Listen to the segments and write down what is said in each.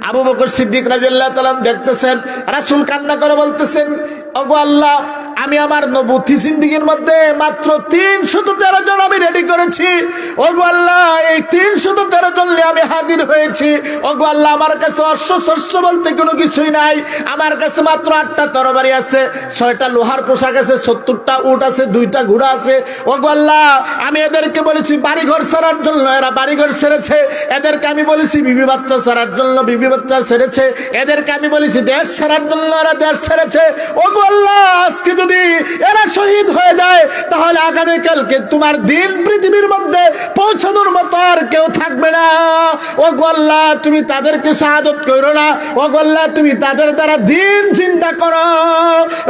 আবু বকর সিদ্দিক রাজিয়াল্লাহ তালাম দেখতেছেন রাসুল কান্না করে বলতেছেন ওগো আল্লাহ আমি আমার নবুতি জিন্দিগির মধ্যে মাত্র তিনশত তেরো জন আমি রেডি করেছি। ওগো আল্লাহ, এই তিনশত তেরো জন আমি হাজির হয়েছি। ওগো আল্লাহ, আমার কাছে অশ্ব বলতে কোনো কিছুই নাই। আমার কাছে মাত্র আটটা তরবারি আছে, ছয়টা লোহার পোশাক আছে, সত্তরটা উট আছে, দুইটা ঘোড়া আছে। ওগো আল্লাহ, আমি এদেরকে বলেছি, বাড়িঘর সারার জন্য, এরা বাড়িঘর সেরেছে এদেরকে আমি বলেছি, বিবি বাচ্চা সারার জন্য বিবি বাচ্চা সেরেছে এদেরকে আমি বলেছি, দেশ ছাড়ার জন্য এরা দেশ সেরেছে ওগো আল্লাহ, আজকে যদি এরা শহীদ হয়ে যায়, তাহলে আগামীকালকে তোমার দিন পৃথিবীর মধ্যে পৌঁছানোর মতো আর কেউ থাকবে না। ও গোল্লা তুমি তাদেরকে শাহাদত করো না। ও গোল্লা তুমি তাদের দ্বারা দিন চিন্তা করো।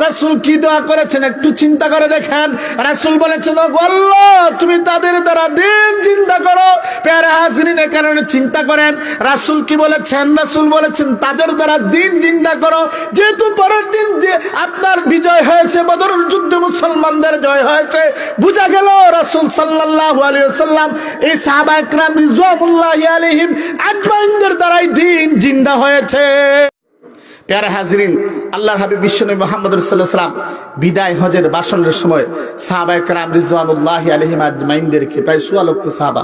রাসুল কি দোয়া করেছেন একটু চিন্তা করে দেখেন। রাসুল বলেছেন ও গোল্লা তুমি তাদের দ্বারা দিন চিন্তা করো। পেয়ারা হাজরিন কারণে চিন্তা করেন। রাসুল কি বলেছেন? রাসুল বলেছেন, তাদের দ্বারা দিন চিন্তা করো। যেহেতু পরের দিন আপনার বিজয় হয়েছে বদর যুদ্ধে মুসলমানদের জয় হয়েছে। বুঝা গেল রাসুল সাল্লাল্লাহু আলাইহি সাল্লাম এই সাহাবা একরাম আজমাইনদের দ্বারাই দিন জিন্দা হয়েছে। প্যারা হাজরিন, আল্লাহর হাবিব বিশ্বনবী মোহাম্মদ রসুল্লাহ বিদায় হজের বাসনের সময় সাহাবা একরাম রিজওয়ানুল্লাহ আলহিম আজমাইনদেরকে, প্রায় সোয়া সাহাবা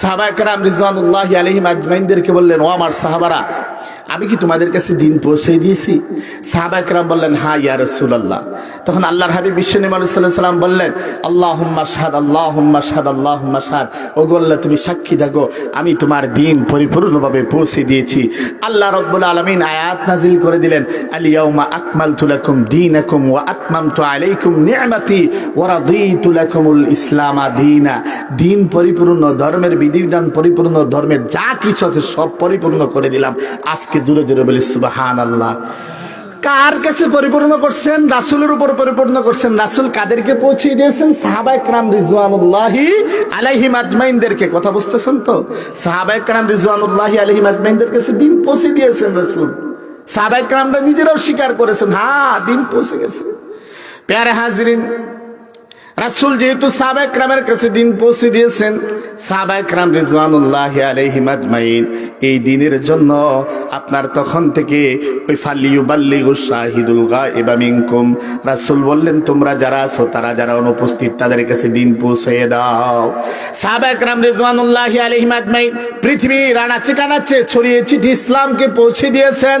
সাহাবা একরাম রিজওয়ানুল্লাহ আলহিম আজমাইনদেরকে বললেন, ও আমার সাহাবারা আমি কি তোমাদের কাছে দিন পৌঁছে দিয়েছি? সাহাবা একরাম বললেন, হা ইয়া রসুল্লাহ তখন আল্লাহর হাবিব বিশ্বনবী সাল্লাহ সাল্লাম বললেন আল্লাহ হুম্মা শাহাদ আল্লাহ হুম্মা শাহাদ আল্লাহ হুম্মা শাহাদ। ও গোল্লা তুমি সাক্ষী থাকো, আমি তোমার দিন পরিপূর্ণভাবে পৌঁছে দিয়েছি। আল্লাহ রব্বুল আলমিন আয়াত নাজিল করে দিলেন আলিয়াউমা আকমালতু লাকুম দীনাকুম ওয়া আতমামতু আলাইকুম নি'মাতি ওয়া রাদিতু লাকুমুল ইসলামা দীনা। দিন পরিপূর্ণ ধর্মের বিধিবিধান পরিপূর্ণ ধর্মের যা কিছু আছে সব পরিপূর্ণ করে দিলাম। আজকে জুড়ে জুড়ে বলি, সুবহানাল্লাহ। কার কাছে পরিপূর্ণ করছেন? রাসুলের উপর পরিপূর্ণ করছেন। রাসুল কাদেরকে পৌঁছে দিয়েছেন? সাহাবা একরাম রিজওয়ানুল্লাহি আলাইহিম আজমাইনদেরকে কথা বুঝতেছেন তো? সাহাবা একরাম রিজওয়ানুল্লাহি আলাইহিম আজমাইনদের কাছে দিন পৌঁছে দিয়েছেন রাসুল। সাহাবা একরামরা নিজেরাও স্বীকার করেছেন হ্যাঁ দিন পৌঁছে গেছে। প্যারে হাজরিন রাসুল যেহেতু সাবেক রামের কাছে দিন পৌঁছে দিয়েছেন সাবেক রাম রিজওয়ানুল্লাহ আলাইহিম আজমাইন, এই দিনের জন্য আপনার তখন থেকে ওই ফালিউ বাল্লিগু শাহিদুল গায়বা মিনকুম রাসূল বললেন, তোমরা যারা আছো, তারা যারা অনুপস্থিত, তাদের কাছে দিন পৌঁছে দাও। সাবেক রাম রিজওয়ানুল্লাহ আলাইহিম আজমাইন পৃথিবী রানাচ্ছে কানাচ্ছে ছড়িয়ে ছিটি ইসলামকে পৌঁছে দিয়েছেন।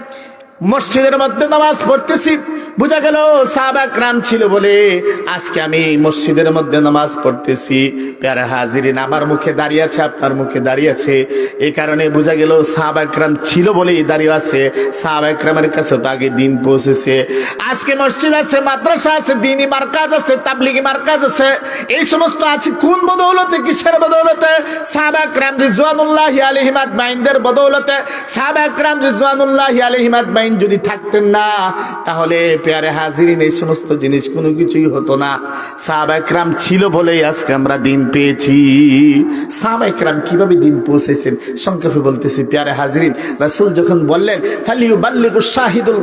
মসজিদের মধ্যে নামাজ পড়তেছি। বোঝা গেল সাহাবাকরাম ছিল বলে, আজকে আমি মসজিদের মধ্যে নামাজ পড়তেছি। প্যারা হাজিরিন, আমার মুখে দাঁড়িয়ে আছে, আপনার মুখে দাঁড়িয়ে আছে। এই কারণে বোঝা গেল সাহাবাকরাম ছিল বলেই দাঁড়িয়ে আছে। সাহাবাকরামের কাছে তো আগে দিন পৌঁছেছে। আজকে মসজিদ আছে, মাদ্রাসা আছে দিনী মার্কাজ আছে, তাবলিগি মার্কাজ আছে। এই সমস্ত আছে, কোন বদৌলতে, কিসের বদৌলতে? সাহাবাকরাম রিজওয়ানুল্লাহ আলহিমাত মাইনদের বদৌলতে। সাহাবাকরাম রিজওয়ানুল্লাহ আলহিমাত মাইন যদি থাকতেন না, তাহলে পেয়ারে হাজিরিন, এই সমস্ত জিনিস কোনো কিছুই হতো না। সাহাবাকরাম ছিল বলেই আজকে আমরা দিন পেয়েছি। সাহাবাকরাম কীভাবে দিন পৌঁছেছেন? সংক্ষেপে বলতেছি, পেয়ারে হাজিরিন, রাসুল যখন বললেন ফালিউ বাল্লিকু শাহিদুল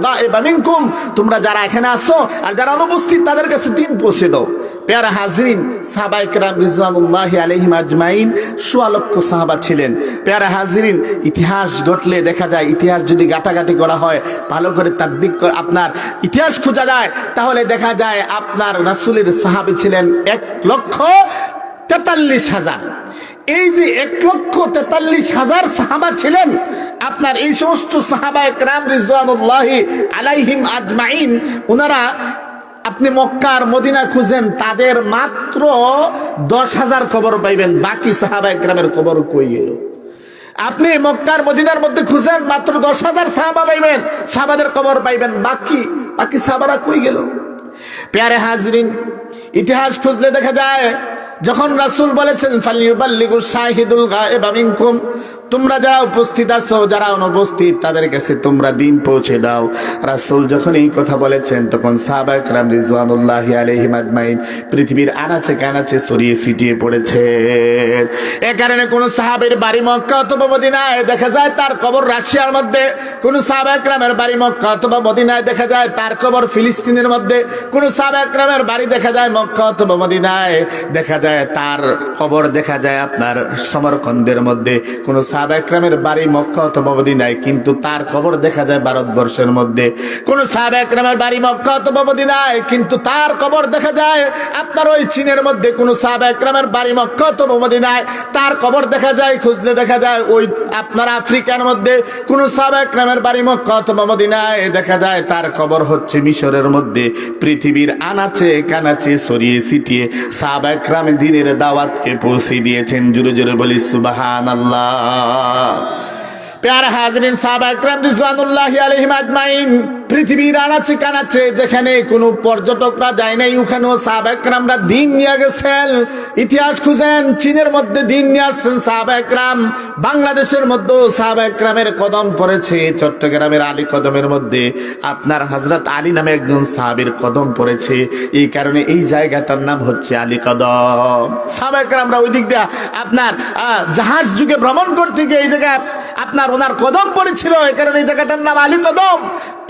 তোমরা যারা এখানে আসো আর যারা অনুপস্থিত, তাদের কাছে দিন পৌঁছে দাও। পেয়ারা হাজরিন সাহাবা একরাম রিজওয়ানুল্লাহ আলাইহিম আজমাইন সোয়া লক্ষ সাহাবা ছিলেন। পেয়ারা হাজরিন, ইতিহাস ঘটলে দেখা যায়, ইতিহাস যদি গাটাগাটি করা হয়, ভালো করে তাদ্দিক করে আপনার ইতিহাস খোঁজা যায়, তাহলে দেখা যায় আপনার রাসুলের সাহাবী ছিলেন এক লক্ষ তেতাল্লিশ হাজার। এই যে এক লক্ষ তেতাল্লিশ হাজার সাহাবা ছিলেন, আপনার এই সমস্ত সাহাবা একরাম রিজওয়ানুল্লাহি আলাইহিম আজমাইন, ওনারা আপনি মক্কার মদিনা খুঁজেন, তাদের মাত্র দশ হাজার খবর পাইবেন। বাকি সাহাবা একরামের খবর কই গেল আপনি মক্কার মদিনার মধ্যে খুঁজেন, মাত্র দশ হাজার সাহাবা পাইবেন, সাহাবাদের খবর পাইবেন। বাকি বাকি সাহাবারা কই গেল? প্যারে হাজরিন, ইতিহাস খুঁজলে দেখা যায় যখন রাসূল বলেছেন তোমরা যারা উপস্থিত আছো, যারা অনুপস্থিত, তাদের কাছে তোমরা দিন পৌঁছে দাও। রাসূল যখন এই কথা বলেছেন, তখন পৃথিবীর আনাচে কানাচে ছড়িয়ে ছিটিয়ে পড়েছে। এ কারণে কোন সাহাবের বাড়ি মক্কা অথবা মদিনায় দেখা যায় তার কবর রাশিয়ার মধ্যে। কোন সাহাবা একরামের বাড়ি মক্কা অথবা মদিনায় দেখা যায় তার কবর ফিলিস্তিনের মধ্যে। কোন সাহাবা একরামের বাড়ি দেখা যায় মক্কা অথবা মদিনায় দেখা যায় তার কবর দেখা যায় আপনার সমরকন্দের মধ্যে। কোন সাহাবা একরামের বাড়ি মক্কা অথবা মদিনায়, কিন্তু তার কবর দেখা যায় ভারতবর্ষের মধ্যে। কোন সাহাবা একরামের বাড়ি মক্কা অথবা মদিনায়, কিন্তু তার কবর দেখা যায় আপনার ওই চীনের মধ্যে। কোন সাহাবা একরামের বাড়ি মক্কা অথবা মদিনায়, তার কবর দেখা যায়, খুঁজলে দেখা যায় ওই আপনার আফ্রিকার মধ্যে। কোন সাহাবা একরামের বাড়ি মক্কা অথবা মদিনায় দেখা যায়, তার কবর হচ্ছে মিশরের মধ্যে। পৃথিবীর আনাচে কানাচে, ছড়িয়ে ছিটিয়ে। সাহাবা একরামে দিনের দাওয়াতকে পৌঁছে দিয়েছেন। জুড়ে জুড়ে বলি সুবাহান আল্লাহ প্যারা হাজরিন আজমাইন, পৃথিবীর আনাচে কানাচে যেখানে কোনো পর্যটকরা যায় নাই, ওখানেও দিন নিয়ে গেছেন। ইতিহাস খুঁজেন, চীনের মধ্যে দিন নিয়ে আসছেন বাংলাদেশের কদম পড়েছে, চট্টগ্রামের আলী কদমের মধ্যে। আপনার হজরত আলী নামে একজন সাহাবীর কদম পড়েছে, এই কারণে এই জায়গাটার নাম হচ্ছে আলী কদম। সাহাবা একরামরা ওই দিক দিয়ে, আপনার জাহাজ যুগে ভ্রমণ করতে গিয়ে এই জায়গায় আপনার ওনার কদম পড়েছিল এই কারণে এই জায়গাটার নাম আলী কদম।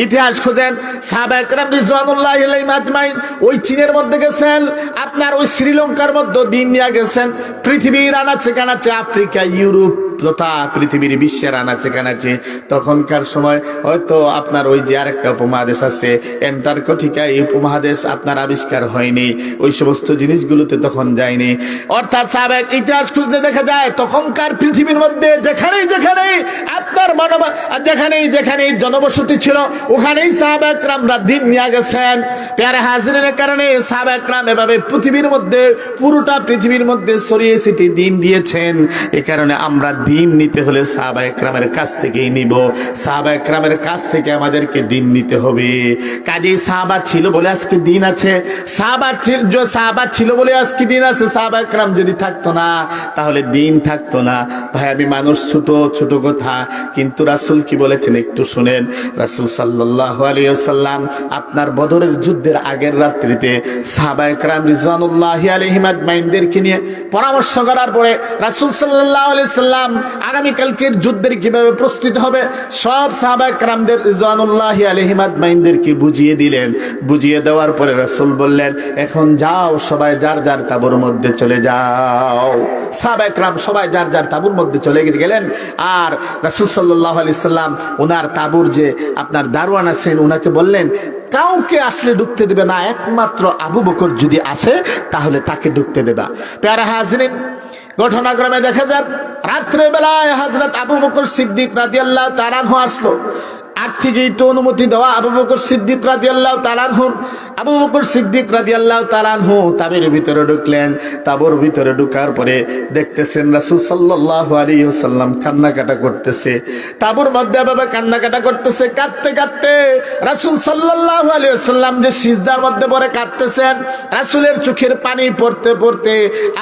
ইতিহাস খোঁজেন, সাহাবা একরাম রিজওয়ানুল্লাহ আলাইহিম আজমাইন, ওই চীনের মধ্যে গেছেন, আপনার ওই শ্রীলঙ্কার মধ্যে দিন নিয়ে গেছেন, পৃথিবীর আনাচ্ছে কানাচে আফ্রিকা, ইউরোপ। তথা পৃথিবীর বিশ্বের আনাচে কানাচে। তখনকার সময় হয়তো আপনার ওই যে আরেকটা উপমহাদেশ আছে অ্যান্টার্কটিকা এই উপমহাদেশ আপনার আবিষ্কার হয়নি। ওই সমস্ত জিনিসগুলোতে তখন যায়নি। অর্থাৎ সাবেক ইতিহাস খুঁজতে দেখা যায়, তখনকার পৃথিবীর মধ্যে যেখানেই যেখানেই আপনার মানব যেখানেই যেখানেই জনবসতি ছিল, ওখানেই সাহাবাকরামরা দিন নিয়ে গেছেন। পেয়ারে হাজিরের কারণে সাহাবাকরাম এভাবে পৃথিবীর মধ্যে, পুরোটা পৃথিবীর মধ্যে ছড়িয়ে ছিটি দিন দিয়েছেন। এ কারণে আমরা দিন নিতে হলে সাহাবা একরামের কাছ থেকেই নিব। সাহাবা একরামের কাছ থেকে আমাদেরকে দিন নিতে হবে। কাজেই সাহাবা ছিল বলে আজকে দিন আছে। সাহাবা ছিল ছিল বলে আজকে দিন আছে। সাহাবা একরাম যদি থাকতো না, তাহলে দিন থাকতো না। ভাই, আমি মানুষ ছোট ছোট কথা। কিন্তু রাসূল কি বলেছেন একটু শুনেন। রাসূল সাল্লাল্লাহু আলাইহি ওয়াসাল্লাম আপনার বদরের যুদ্ধের আগের রাত্রিতে সাহাবা একরাম রিজওয়ানুল্লাহি আলাইহিম আজমাইনদেরকে নিয়ে পরামর্শ করার পরে রাসূল সাল্লাল্লাহু আলাইহি সাল্লাম আগামী কালকের যুদ্ধের কীভাবে প্রস্তুত হবে, সব সাহাবা একরামদের রিজওয়ানুল্লাহি আলাইহিম আজমাইনদেরকে বুঝিয়ে দিলেন। বুঝিয়ে দেওয়ার পরে রাসূল বললেন, এখন যাও সবাই যার যার তাবুর মধ্যে চলে যাও। সাহাবা একরাম সবাই যার যার তাবুর মধ্যে চলে গেলেন, আর রাসূল সাল্লাল্লাহু আলাইহি সাল্লাম ওনার তাবুর যে আপনার দারোয়ান আছেন ওনাকে বললেন, কাউকে আসলে ঢুকতে দেবে না, একমাত্র আবু বকর যদি আসে, তাহলে তাকে ঢুকতে দেবা। প্যারা হাজরিন ঘটনাক্রমে দেখা যাক রাত্রে বেলায় হাজরত আবু বকর সিদ্দিক রাদিয়াল্লাহ তারানহ আসলো। আগ থেকেই তো অনুমতি দেওয়া আবু বকর সিদ্দিক রাজি আল্লাহ তালানহুর আবু বকর সিদ্দিক রাজি আল্লাহ তালানহু তাবের ভিতরে ঢুকলেন, তাবর ভিতরে ঢুকার পরে দেখতেছেন রাসুল সাল্লাহ আলী সাল্লাম কান্নাকাটা করতেছে। তাবুর মধ্যে বাবা কান্নাকাটা করতেছে, কাঁদতে কাঁদতে রাসুল সাল্লাহ আলী সাল্লাম যে সিজদার মধ্যে পরে কাঁদতেছেন, রাসুলের চোখের পানি পড়তে পড়তে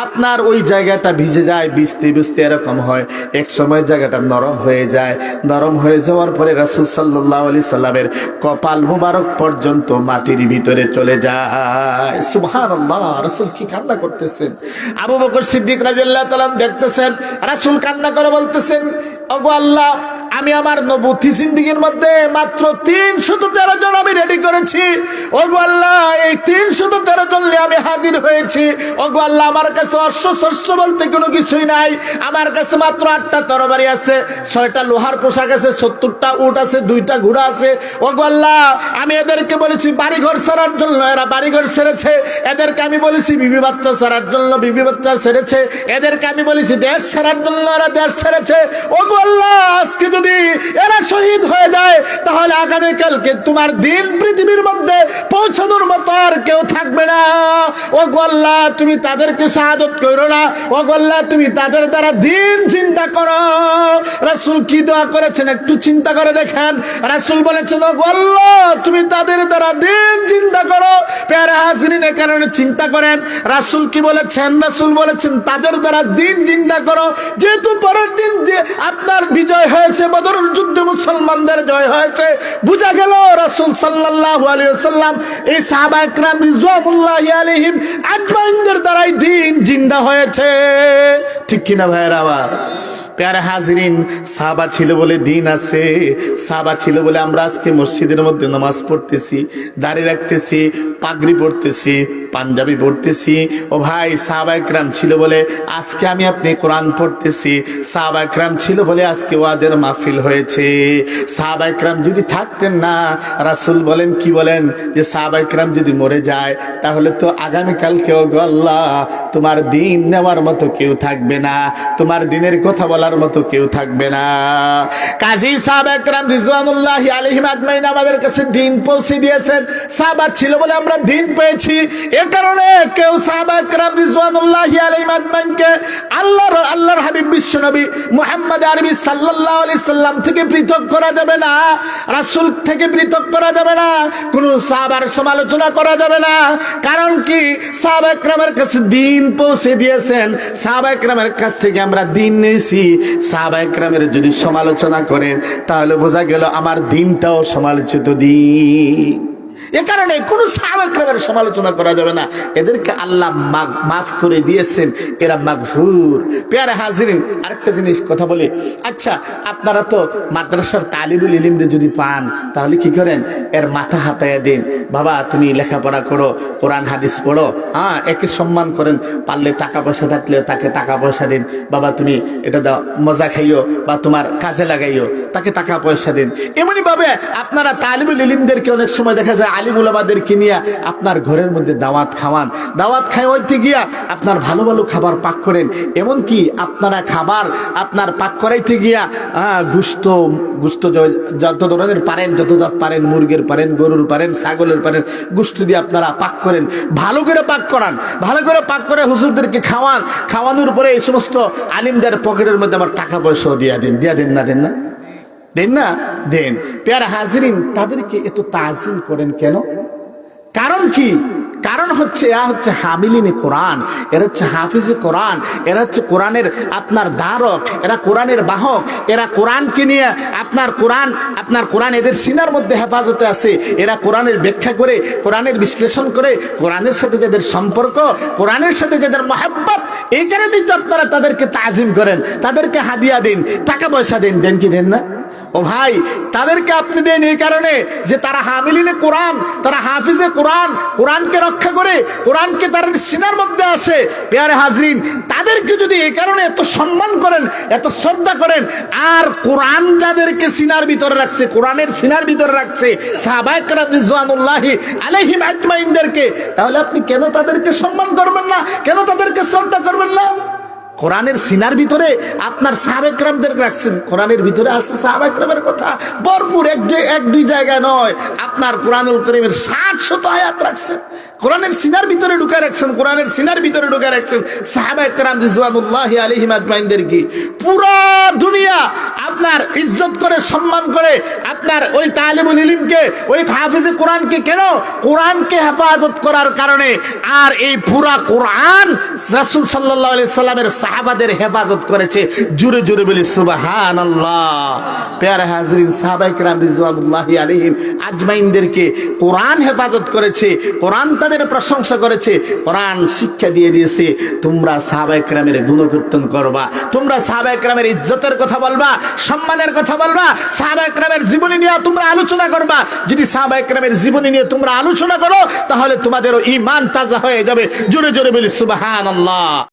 আপনার ওই জায়গাটা ভিজে যায়, ভিজতে ভিজতে এরকম হয়। এক সময় জায়গাটা নরম হয়ে যায়। নরম হয়ে যাওয়ার পরে রাসুল আলি সাল্লামের কপাল মুবারক পর্যন্ত মাটির ভিতরে চলে যায়। সুহান আল্লাহ কি কান্না করতেছেন? আবু বকর সিদ্দিক তালাম দেখতেছেন, রাসুল কান্না করে বলতেছেন, ওগো আল্লাহ আমি আমার নবুতি জিন্দিগির মধ্যে মাত্র তিনশত তেরো জন আমি রেডি করেছি। ওগো আল্লাহ, এই তিনশত তেরো জন আমি হাজির হয়েছি। ওগো আল্লাহ, আমার কাছে অশ্ব বলতে কোনো কিছুই নাই। আমার কাছে মাত্র আটটা তরবারি আছে, ছয়টা লোহার পোশাক আছে, সত্তরটা উট আছে, দুইটা ঘোড়া আছে। ওগো আল্লাহ, আমি এদেরকে বলেছি, বাড়িঘর ছাড়ার জন্য এরা বাড়িঘর ছেড়েছে। এদেরকে আমি বলেছি, বিবি বাচ্চা ছাড়ার জন্য বিবি বাচ্চা ছেড়েছে। এদেরকে আমি বলেছি, দেশ ছাড়ার জন্য এরা দেশ ছেড়েছে। ওগো আল্লাহ, আজকে যদি এরা শহীদ হয়ে যায়, তাহলে আগামীকালকে তোমার দিন পৃথিবীর মধ্যে পৌঁছানোর মতো আর কেউ থাকবে না। ও গোল্লা তুমি তাদেরকে সাহায্য করো না। ও গোল্লা তুমি তাদের দ্বারা দিন চিন্তা করো। রাসুল কি দোয়া করেছেন একটু চিন্তা করে দেখেন। রাসুল বলেছেন ও গোল্লা তুমি তাদের দ্বারা দিন চিন্তা করো। প্যারা হাজরিনের কারণে চিন্তা করেন। রাসুল কি বলেছেন? রাসুল বলেছেন, তাদের দ্বারা দিন চিন্তা করো। যেহেতু পরের দিন আপনার বিজয় হয়েছে বদরুল যুদ্ধে মুসলমানদের জয় হয়েছে। বুঝা গেল রাসুল সাল্লাল্লাহু আলাইহি ওয়াসাল্লাম এই সাহাবা একরাম রিজওয়ানুল্লাহি আজমাইনদের দ্বারাই দিন জিন্দা হয়েছে। ঠিক কিনা ভাইয়েরা আমার প্যারা হাজরিন সাবা ছিল বলে দিন আছে। সাবা ছিল বলে আমরা আজকে মসজিদের মধ্যে নামাজ পড়তেছি দাঁড়িয়ে রাখতেছি, পাগড়ি পড়তেছি পাঞ্জাবি পড়তেছি। ও ভাই, সাহাবা ছিল বলে আজকে আমি আপনি কোরআন পড়তেছি। সাহাবা ছিল বলে আজকে ওয়াজের মাহফিল হয়েছে। সাহাবা যদি থাকতেন না, রাসুল বলেন, কি বলেন? যে সাহাবা যদি মরে যায়, তাহলে তো আগামীকাল কেউ গল্লা তোমার দিন নেওয়ার মতো কেউ থাকবে না। তোমার দিনের কথা বলার মতো কেউ থাকবে না। কাজী সাহাবা রিজওয়ানুল্লাহ আলহিম আজমাইন আমাদের কাছে দিন পৌঁছে দিয়েছেন। সাহাবা ছিল বলে আমরা দিন পেয়েছি। এ কারণে কেউ সাহাবা একরাম রিজওয়ানুল্লাহ আজমাইনকে আল্লাহর আল্লাহর হাবিব বিশ্বনবী মুহাম্মদ আরবি সাল্লাল্লাহু আলাইহি সাল্লাম থেকে পৃথক করা যাবে না, রাসূল থেকে পৃথক করা যাবে না, কোন সাহাবার সমালোচনা করা যাবে না। কারণ কি? সাহাবা একরামের কাছে দিন পৌঁছে দিয়েছেন। সাহাবা একরামের কাছ থেকে আমরা দিন নিয়েছি। সাহাবা একরামের যদি সমালোচনা করেন, তাহলে বোঝা গেল আমার দিনটাও সমালোচিত দিন। এ কারণে কোন সাহাবাকের সমালোচনা করা যাবে না। এদেরকে আল্লাহ মাফ করে দিয়েছেন। এরা মাগফুর। পেয়ারে হাজিরিন, আরেকটা জিনিস কথা বলি। আচ্ছা আপনারা তো মাদ্রাসার তালিবুল ইলিমদের যদি পান, তাহলে কি করেন? এর মাথা হাতায় দিন। বাবা, তুমি লেখাপড়া করো, কোরআন, হাদিস পড়ো। হ্যাঁ একে সম্মান করেন। পারলে টাকা পয়সা থাকলেও তাকে টাকা পয়সা দিন। বাবা, তুমি এটা দাও, মজা খাইও বা তোমার কাজে লাগাইও, তাকে টাকা পয়সা দিন। এমনই ভাবে আপনারা তালিবুল ইলিমদেরকে অনেক সময় দেখা যায় আলিমুলামাদেরকে নিয়ে আপনার ঘরের মধ্যে দাওয়াত খাওয়ান। দাওয়াত খাই হইতে গিয়া আপনার ভালো ভালো খাবার পাক করেন। এমনকি আপনারা খাবার আপনার পাক করাইতে গিয়া গুস্ত গুস্ত যত ধরনের পারেন যত জাত পারেন, মুরগির পারেন, গরুর পারেন, ছাগলের পারেন, গুস্ত দিয়ে আপনারা পাক করেন। ভালো করে পাক করান। ভালো করে পাক করে হুজুরদেরকে খাওয়ান। খাওয়ানোর পরে এই সমস্ত আলিমদের পকেটের মধ্যে আমার টাকা পয়সাও দিয়া দিন। দিয়া দিন না, দেন না? দেন না? দেন। পেয়ারা হাজিরিন, তাদেরকে এত তাজিম করেন কেন? কারণ কি? কারণ হচ্ছে, এরা হচ্ছে হামিলিনে কোরআন, এরা হচ্ছে হাফিজে কোরআন, এরা হচ্ছে কোরআনের আপনার ধারক, এরা কোরআনের বাহক, এরা কোরআনকে নিয়ে আপনার কোরআন আপনার কোরআন এদের সিনার মধ্যে হেফাজতে আছে। এরা কোরআনের ব্যাখ্যা করে, কোরআনের বিশ্লেষণ করে, কোরআনের সাথে যাদের সম্পর্ক, কোরআনের সাথে যাদের মহাব্বত, এই কারণেই তো আপনারা তাদেরকে তাজিম করেন। তাদেরকে হাদিয়া দিন, টাকা পয়সা দিন। দেন কি দেন না? ও ভাই, তাদেরকে আপনি দেন এই কারণে যে তারা হামিলিনে কোরআন, তারা হাফিজে কোরআন, কোরআনকে রক্ষা করে, কোরআনকে তার সিনার মধ্যে আছে। পেয়ারে হাজরিন, তাদেরকে যদি এই কারণে এত সম্মান করেন, এত শ্রদ্ধা করেন, আর কোরআন যাদেরকে সিনার ভিতরে রাখছে, কোরআনের সিনার ভিতরে রাখছে সাহাবাইকরাম রিজওয়ানুল্লাহি আলাইহিম আজমাইনদেরকে, তাহলে আপনি কেন তাদেরকে সম্মান করবেন না? কেন তাদেরকে শ্রদ্ধা করবেন না? কোরআনের সিনার ভিতরে আপনার সাহাবেকরামদের রাখছেন। কোরআনের ভিতরে আছে সাহাবেকরামের কথা। ভরপুর এক দুই এক দুই জায়গায় নয়। আপনার কোরআনুল করিমের ষাট শত আয়াত রাখছেন। কোরআনের সিনার ভিতরে ঢুকে রাখছেন, কোরআনের সিনার ভিতরে ঢুকে রাখছেন। সাহাবাকরাম রিজওয়ানুল্লাহ আলাইহিম আজমাইনদের কি? পুরো দুনিয়া আপনার ইজ্জত করে, সম্মান করে, আপনার ওই তালিবুল ইলিমকে, ওই হাফিজে কোরআনকে কেন? কোরআনকে হেফাজত করার কারণে আর এই পুরা কোরআন রাসূল সাল্লাল্লাহু আলাইহি সাল্লামের সাহাবাদের হেফাজত করেছে। জুরে জুরে বলি, সুবহানাল্লাহ। পেয়ারে হাজরিন, সাহাবায়ে কেরাম রিজওয়ানুল্লাহি আলাইহিম আজমাইনদেরকে কোরআন হেফাজত করেছে। কোরআন তাদের প্রশংসা করেছে। কোরআন শিক্ষা দিয়ে দিয়েছে, তোমরা সাহাবায়ক রামের গুণকীর্তন করবা, তোমরা সাহাবায়ক রামের ইজ্জতের কথা বলবা, সম্মানের কথা বলবা সাহাবায়ক রামের জীবনী নিয়ে তোমরা আলোচনা করবা। যদি সাহাবায়ক রামের জীবনী নিয়ে তোমরা আলোচনা করো, তাহলে তোমাদেরও ইমান তাজা হয়ে যাবে। জোরে জোরে বলি, সুবহানাল্লাহ।